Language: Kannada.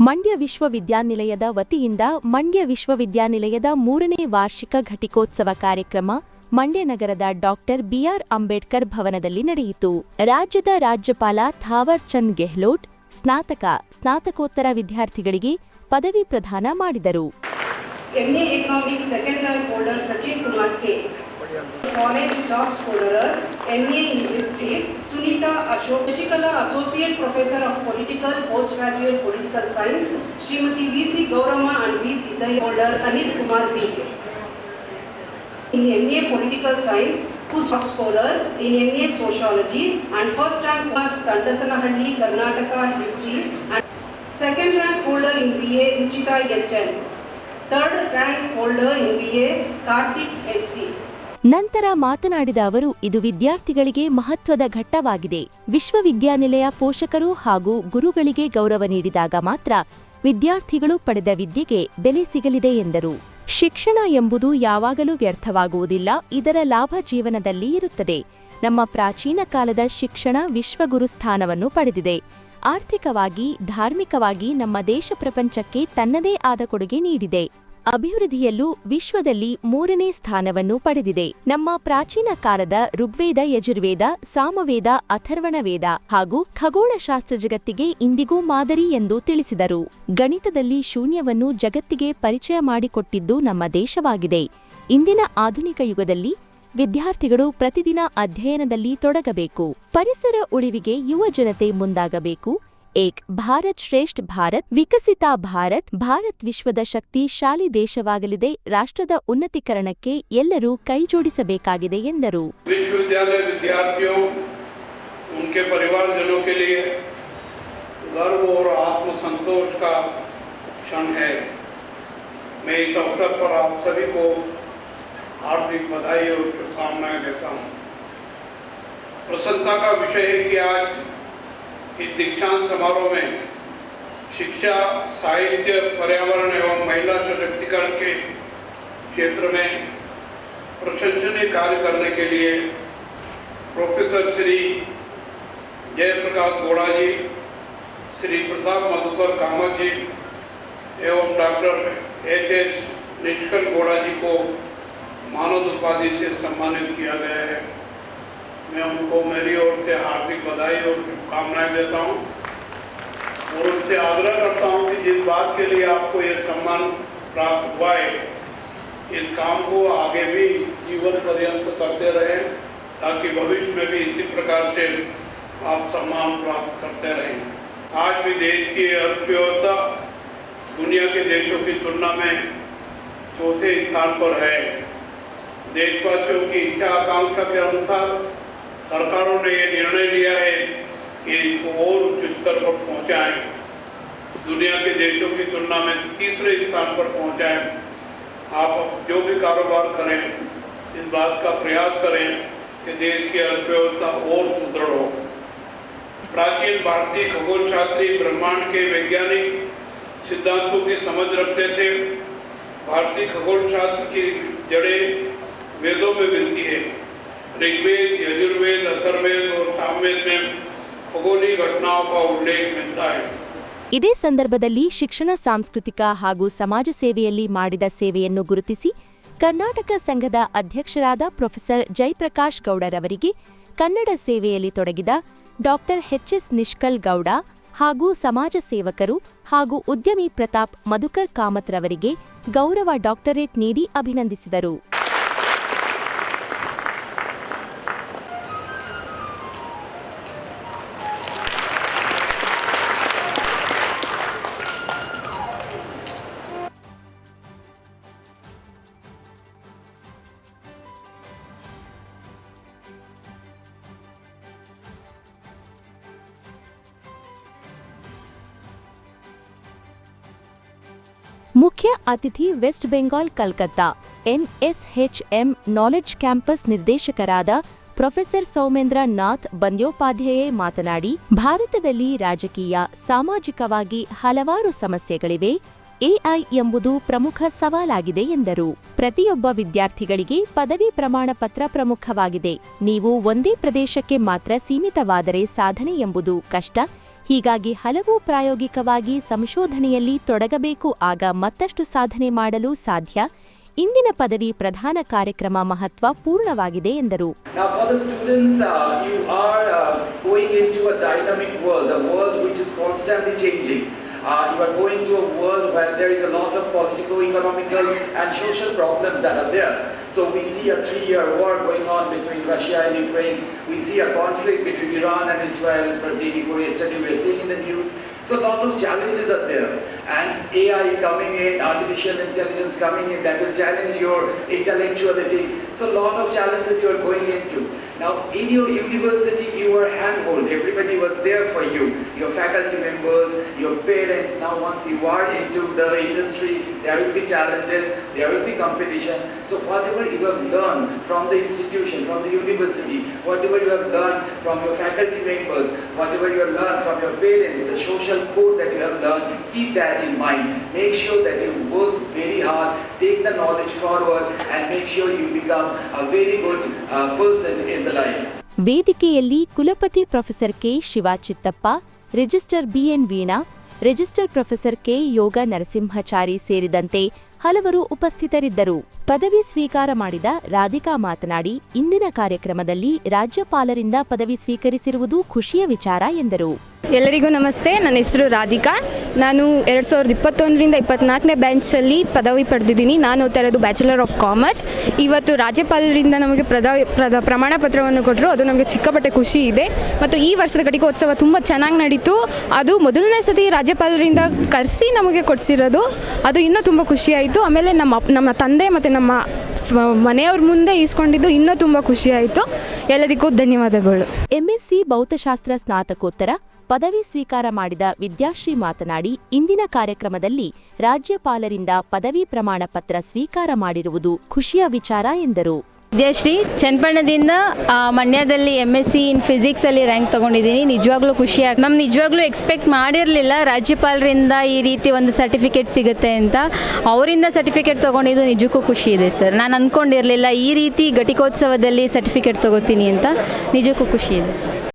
ಮಂಡ್ಯ ವಿಶ್ವವಿದ್ಯಾನಿಲಯದ ವತಿಯಿಂದ ಮಂಡ್ಯ ವಿಶ್ವವಿದ್ಯಾನಿಲಯದ ಮೂರನೇ ವಾರ್ಷಿಕ ಘಟಿಕೋತ್ಸವ ಕಾರ್ಯಕ್ರಮ ಮಂಡ್ಯ ನಗರದ ಡಾಕ್ಟರ್ ಬಿಆರ್ ಅಂಬೇಡ್ಕರ್ ಭವನದಲ್ಲಿ ನಡೆಯಿತು. ರಾಜ್ಯದ ರಾಜ್ಯಪಾಲ ಥಾವರ್ ಚಂದ್ ಗೆಹ್ಲೋಟ್, ಸ್ನಾತಕ, ಸ್ನಾತಕೋತ್ತರ ವಿದ್ಯಾರ್ಥಿಗಳಿಗೆ ಪದವಿ ಪ್ರದಾನ ಮಾಡಿದರು. Kumar K. College top scorer MA in History Sunita Ashok. Shashikala Associate Professor of Political Postgraduate Political Science Srimati V.C. Gaurama and V. Siddhay holder Anit Kumar B. In MA Political Science who's top scorer in MA Sociology and first rank Kandasanahalli Karnataka History and second rank holder in BA Ruchita H.N. Third rank holder in BA Karthik H.C. ನಂತರ ಮಾತನಾಡಿದ ಅವರು, ಇದು ವಿದ್ಯಾರ್ಥಿಗಳಿಗೆ ಮಹತ್ವದ ಘಟ್ಟವಾಗಿದೆ. ವಿಶ್ವವಿದ್ಯಾನಿಲಯ ಪೋಷಕರು ಹಾಗೂ ಗುರುಗಳಿಗೆ ಗೌರವ ನೀಡಿದಾಗ ಮಾತ್ರ ವಿದ್ಯಾರ್ಥಿಗಳು ಪಡೆದ ವಿದ್ಯೆಗೆ ಬೆಲೆ ಸಿಗಲಿದೆ ಎಂದರು. ಶಿಕ್ಷಣ ಎಂಬುದು ಯಾವಾಗಲೂ ವ್ಯರ್ಥವಾಗುವುದಿಲ್ಲ, ಇದರ ಲಾಭ ಜೀವನದಲ್ಲಿ ಇರುತ್ತದೆ. ನಮ್ಮ ಪ್ರಾಚೀನ ಕಾಲದ ಶಿಕ್ಷಣ ವಿಶ್ವಗುರು ಸ್ಥಾನವನ್ನು ಪಡೆದಿದೆ. ಆರ್ಥಿಕವಾಗಿ, ಧಾರ್ಮಿಕವಾಗಿ ನಮ್ಮ ದೇಶ ಪ್ರಪಂಚಕ್ಕೆ ತನ್ನದೇ ಆದ ಕೊಡುಗೆ ನೀಡಿದೆ. ಅಭಿವೃದ್ಧಿಯಲ್ಲೂ ವಿಶ್ವದಲ್ಲಿ ಮೂರನೇ ಸ್ಥಾನವನ್ನು ಪಡೆದಿದೆ. ನಮ್ಮ ಪ್ರಾಚೀನ ಕಾಲದ ಋಗ್ವೇದ, ಯಜುರ್ವೇದ, ಸಾಮವೇದ ಅಥರ್ವಣ ವೇದ ಹಾಗೂ ಖಗೋಳಶಾಸ್ತ್ರ ಜಗತ್ತಿಗೆ ಇಂದಿಗೂ ಮಾದರಿ ಎಂದು ತಿಳಿಸಿದರು. ಗಣಿತದಲ್ಲಿ ಶೂನ್ಯವನ್ನು ಜಗತ್ತಿಗೆ ಪರಿಚಯ ಮಾಡಿಕೊಟ್ಟಿದ್ದು ನಮ್ಮ ದೇಶವಾಗಿದೆ. ಇಂದಿನ ಆಧುನಿಕ ಯುಗದಲ್ಲಿ ವಿದ್ಯಾರ್ಥಿಗಳು ಪ್ರತಿದಿನ ಅಧ್ಯಯನದಲ್ಲಿ ತೊಡಗಬೇಕು. ಪರಿಸರ ಉಳಿವಿಗೆ ಯುವ ಜನತೆ ಮುಂದಾಗಬೇಕು. ಏಕ್ ಭಾರತ್ ಶ್ರೇಷ್ಠ ಭಾರತ್ ವಿಕಸಿತ ಭಾರತ್ ಭಾರತ್ ವಿಶ್ವದ ಶಕ್ತಿಶಾಲಿ ದೇಶವಾಗಲಿದೆ ರಾಷ್ಟ್ರದ ಉನ್ನತೀಕರಣಕ್ಕೆ ಎಲ್ಲರೂ ಕೈಜೋಡಿಸಬೇಕಾಗಿದೆ ಎಂದರು विश्वविद्यालय विद्यार्थियों उनके परिवारजनों के लिए गर्व और आत्मसंतोष का क्षण है मैं इस अवसर पर आप सभी को हार्दिक बधाई और शुभकामनाएं देता हूं प्रसन्नता का विषय है कि आज इस दीक्षांत समारोह में शिक्षा साहित्य पर्यावरण एवं महिला सशक्तिकरण के क्षेत्र में प्रशंसनीय कार्य करने के लिए प्रोफेसर श्री जयप्रकाश गोड़ा जी श्री प्रताप मधुकर कामत जी एवं डॉक्टर एच एस निष्कल गोड़ा जी को मानद उपाधि से सम्मानित किया गया है मैं उनको मेरी ओर से हार्दिक बधाई और शुभकामनाएँ देता हूँ। और उनसे आग्रह करता हूँ कि जिस बात के लिए आपको ये सम्मान प्राप्त हुआ है, इस काम को आगे भी जीवन पर्यंत करते रहें, ताकि भविष्य में भी इसी प्रकार से आप सम्मान प्राप्त करते रहें। आज भी देश की अर्थव्यवस्था दुनिया के देशों की तुलना में चौथे स्थान पर है। देशवासियों की इच्छा आकांक्षा के अनुसार सरकारों ने ये निर्णय लिया है कि इसको और उच्च स्तर पर पहुंचाएँ। दुनिया के देशों की तुलना में तीसरे स्थान पर पहुंचाएँ। आप जो भी कारोबार करें, इस बात का प्रयास करें कि देश की अर्थव्यवस्था और सुदृढ़ हो। प्राचीन भारतीय खगोल शास्त्री ब्रह्मांड के वैज्ञानिक सिद्धांतों की समझ रखते थे। भारतीय खगोल शास्त्र की जड़ें वेदों में मिलती है। ऋग्वेद यजुर्वेद अथर्वेद और सामवेद में खगोलीय घटनाओं का उल्लेख मिलता है ಇದೇ ಸಂದರ್ಭದಲ್ಲಿ ಶಿಕ್ಷಣ ಸಾಂಸ್ಕೃತಿಕ ಹಾಗೂ ಸಮಾಜ ಸೇವೆಯಲ್ಲಿ ಮಾಡಿದ ಸೇವೆಯನ್ನು ಗುರುತಿಸಿ ಕರ್ನಾಟಕ ಸಂಘದ ಅಧ್ಯಕ್ಷರಾದ ಪ್ರೊಫೆಸರ್ ಜಯಪ್ರಕಾಶ್ ಗೌಡರವರಿಗೆ ಕನ್ನಡ ಸೇವೆಯಲ್ಲಿ ತೊಡಗಿದ ಡಾಕ್ಟರ್ ಎಚ್ಎಸ್ ನಿಷ್ಕಲ್ ಗೌಡ ಹಾಗೂ ಸಮಾಜ ಸೇವಕರು ಹಾಗೂ ಉದ್ಯಮಿ ಪ್ರತಾಪ್ ಮಧುಕರ್ ಕಾಮತ್ ರವರಿಗೆ ಗೌರವ ಡಾಕ್ಟರೇಟ್ ನೀಡಿ ಅಭಿನಂದಿಸಿದರು ಮುಖ್ಯ ಅತಿಥಿ West Bengal, Calcutta. NSHM knowledge campus ನಿರ್ದೇಶಕರಾದ ಪ್ರೊಫೆಸರ್ ಸೌಮೇಂದ್ರ ನಾಥ್ ಬಂದ್ಯೋಪಾಧ್ಯಾಯೇ ಮಾತನಾಡಿ, ಭಾರತದಲ್ಲಿ ರಾಜಕೀಯ, ಸಾಮಾಜಿಕವಾಗಿ ಹಲವಾರು ಸಮಸ್ಯೆಗಳಿವೆ. ಎಐ ಎಂಬುದು ಪ್ರಮುಖ ಸವಾಲಾಗಿದೆ ಎಂದರು. ಪ್ರತಿಯೊಬ್ಬ ವಿದ್ಯಾರ್ಥಿಗಳಿಗೆ ಪದವಿ ಪ್ರಮಾಣ ಪತ್ರ ಪ್ರಮುಖವಾಗಿದೆ. ನೀವು ಒಂದೇ ಪ್ರದೇಶಕ್ಕೆ ಮಾತ್ರ ಸೀಮಿತವಾದರೆ ಸಾಧನೆ ಎಂಬುದು ಕಷ್ಟ. ಹೀಗಾಗಿ ಹಲವು ಪ್ರಾಯೋಗಿಕವಾಗಿ ಸಂಶೋಧನೆಯಲ್ಲಿ ತೊಡಗಬೇಕು ಆಗ ಮತ್ತಷ್ಟು ಸಾಧನೆ ಮಾಡಲು ಸಾಧ್ಯ. ಇಂದಿನ ಪದವಿ ಪ್ರಧಾನ ಕಾರ್ಯಕ್ರಮ ಮಹತ್ವ ಪೂರ್ಣವಾಗಿದೆ ಎಂದರು. Uh, you are going to a world where there is a lot of political, economical, and social problems that are there. So we see a three-year war going on between Russia and Ukraine. We see a conflict between Iran and Israel. Day before yesterday, we are seeing in the news. So a lot of challenges are there. And AI coming in, artificial intelligence coming in, that will challenge your intellectuality. So a lot of challenges you are going into. Now in your university, you were handhold. Everybody was there for you. Your faculty members, your parents. Now once you are into the industry, there will be challenges, there will be competition. So whatever you have learned from the institution, from the university, whatever you have learned from your faculty members, whatever you have learned from your parents, the social code that you have learned, keep that in mind. Make sure that you take the knowledge forward, and make sure you become a very good uh, person in the life. ವೇದಿಕೆಯಲ್ಲಿ ಕುಲಪತಿ professor K Shivachittappa register BN Veena register professor K Yoga Narasimhachari ಸೇರಿದಂತೆ ಹಲವರು ಉಪಸ್ಥಿತರಿದ್ದರು. ಪದವಿ ಸ್ವೀಕಾರ ಮಾಡಿದ ರಾಧಿಕಾ ಮಾತನಾಡಿ, ಇಂದಿನ ಕಾರ್ಯಕ್ರಮದಲ್ಲಿ ರಾಜ್ಯಪಾಲರಿಂದ ಪದವಿ ಸ್ವೀಕರಿಸಿರುವುದು ಖುಷಿಯ ವಿಚಾರ ಎಂದರು. ಎಲ್ಲರಿಗೂ ನಮಸ್ತೆ, ನನ್ನ ಹೆಸರು ರಾಧಿಕಾ. ನಾನು ಎರಡು ಸಾವಿರದ ಇಪ್ಪತ್ತೊಂದರಿಂದ ಇಪ್ಪತ್ನಾಲ್ಕನೇ ಬ್ಯಾಂಚಲ್ಲಿ ಪದವಿ ಪಡೆದಿದ್ದೀನಿ. ನಾನು ಓದ್ತಾ ಬ್ಯಾಚುಲರ್ ಆಫ್ ಕಾಮರ್ಸ್ ಇವತ್ತು ರಾಜ್ಯಪಾಲರಿಂದ ನಮಗೆ ಪ್ರದವಿ ಪ್ರದ, ಪ್ರಮಾಣ ಪತ್ರವನ್ನು ಕೊಟ್ಟರು ಅದು ನಮಗೆ ಚಿಕ್ಕಪಟ್ಟೆ ಖುಷಿ ಇದೆ. ಮತ್ತು ಈ ವರ್ಷದ ಘಟಿಕೋತ್ಸವ ತುಂಬ ಚೆನ್ನಾಗಿ ನಡೀತು. ಅದು ಮೊದಲನೇ ಸತಿ ರಾಜ್ಯಪಾಲರಿಂದ ಕರೆಸಿ ನಮಗೆ ಕೊಡಿಸಿರೋದು. ಅದು ಇನ್ನೂ ತುಂಬ ಖುಷಿ ಆಯಿತು ಆಮೇಲೆ ನಮ್ಮ ನಮ್ಮ ತಂದೆ ಮತ್ತು ನಮ್ಮ ಮನೆಯವ್ರ ಮುಂದೆ ಈಸ್ಕೊಂಡಿದ್ದು ಇನ್ನೂ ತುಂಬ ಖುಷಿ ಆಯಿತು. ಎಲ್ಲದಕ್ಕೂ ಧನ್ಯವಾದಗಳು. ಸಿ ಭೌತಶಾಸ್ತ್ರ ಸ್ನಾತಕೋತ್ತರ ಪದವಿ ಸ್ವೀಕಾರ ಮಾಡಿದ ವಿದ್ಯಾಶ್ರೀ ಮಾತನಾಡಿ, ಇಂದಿನ ಕಾರ್ಯಕ್ರಮದಲ್ಲಿ ರಾಜ್ಯಪಾಲರಿಂದ ಪದವಿ ಪ್ರಮಾಣ ಪತ್ರ ಸ್ವೀಕಾರ ಮಾಡಿರುವುದು ಖುಷಿಯ ವಿಚಾರ ಎಂದರು. ವಿದ್ಯಾಶ್ರೀ ಚನ್ನಪಣ್ಣದಿಂದ ಮಂಡ್ಯದಲ್ಲಿ ಎಂ ಎಸ್ ಸಿ ಇನ್ ಫಿಸಿಕ್ಸಲ್ಲಿ ರ್ಯಾಂಕ್ ತೊಗೊಂಡಿದ್ದೀನಿ. ನಿಜವಾಗ್ಲೂ ಖುಷಿ ಆಗ ನಿಜವಾಗ್ಲೂ ಎಕ್ಸ್ಪೆಕ್ಟ್ ಮಾಡಿರಲಿಲ್ಲ ರಾಜ್ಯಪಾಲರಿಂದ ಈ ರೀತಿ ಒಂದು ಸರ್ಟಿಫಿಕೇಟ್ ಸಿಗುತ್ತೆ ಅಂತ. ಅವರಿಂದ ಸರ್ಟಿಫಿಕೇಟ್ ತೊಗೊಂಡಿದ್ದು ನಿಜಕ್ಕೂ ಖುಷಿ ಇದೆ ಸರ್. ನಾನು ಅಂದ್ಕೊಂಡಿರಲಿಲ್ಲ ಈ ರೀತಿ ಘಟಿಕೋತ್ಸವದಲ್ಲಿ ಸರ್ಟಿಫಿಕೇಟ್ ತಗೋತೀನಿ ಅಂತ. ನಿಜಕ್ಕೂ ಖುಷಿ ಇದೆ.